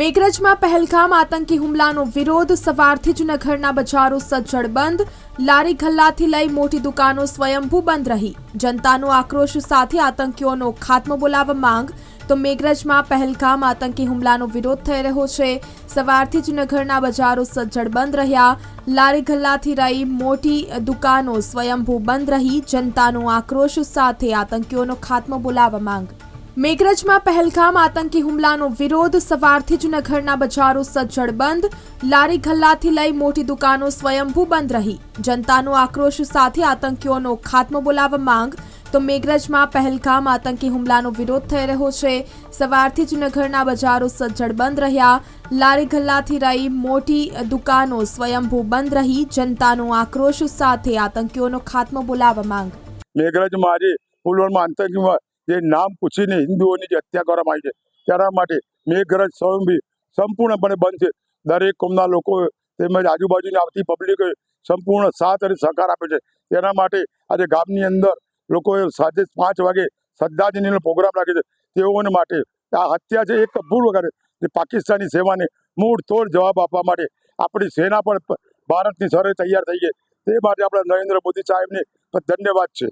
મેઘરજમાં પહેલગામ આતંકી હુમલાનો વિરોધ, સવારથી જ નગરના બજારો સજ્જડ બંધ, લારી ગલ્લાથી લઈ મોટી દુકાનો સ્વયંભૂ બંધ રહી. જનતાનો આક્રોશ સાથે આતંકીઓનો ખાત્મો બોલાવવા માંગ, તો મેઘરજમાં પહેલગામ આતંકી હુમલાનો વિરોધ થઈ રહ્યો છે. સવારથી જ નગરના બજારો સજ્જડ બંધ રહ્યા, લારી ગલ્લાથી રહી મોટી દુકાનો સ્વયંભૂ બંધ રહી. જનતાનો આક્રોશ સાથે આતંકીઓનો ખાત્મો બોલાવવા માંગ. મેઘરજમાં પહેલગામ આતંકી હુમલાનો વિરોધ, સવારથી જ નગરના બજારો સજ્જડ બંધ, લારી ગલ્લાથી લઈ મોટી દુકાનો સ્વયંભૂ બંધ રહી. જનતાનો આક્રોશ સાથે આતંકીઓનો ખાત્મો બોલાવવા માંગ, તો મેઘરજમાં પહેલગામ આતંકી હુમલાનો વિરોધ થઈ રહ્યો છે. સવારથી જ નગરના બજારો સજ્જડ બંધ રહ્યા. લારી ગલ્લાથી રહી મોટી દુકાનો સ્વયંભૂ બંધ રહી. જનતાનો આક્રોશ સાથે આતંકીઓનો ખાત્મો બોલાવવા માંગ. મેઘરજમાં આજે પુલવામા આતંકીમાં જે નામ પૂછીને હિન્દુઓની જે હત્યા કરવામાં આવી છે, તેના માટે મેઘરજ સ્વયંભી સંપૂર્ણપણે બંધ છે. દરેક કોમના લોકો તેમજ આજુબાજુની આવતી પબ્લિકે સંપૂર્ણ સાથ અને સહકાર આપે છે. તેના માટે આજે ગામની અંદર લોકોએ સાંજે પાંચ વાગે શ્રદ્ધાંજલિનો પ્રોગ્રામ રાખ્યો છે. તેઓને માટે આ હત્યા છે એક ભૂલ વગર જે પાકિસ્તાની સેવાને મૂળ તોડ જવાબ આપવા માટે આપણી સેના પણ ભારતની સરહદે તૈયાર થઈ ગઈ તે માટે આપણા નરેન્દ્ર મોદી સાહેબને ધન્યવાદ છે.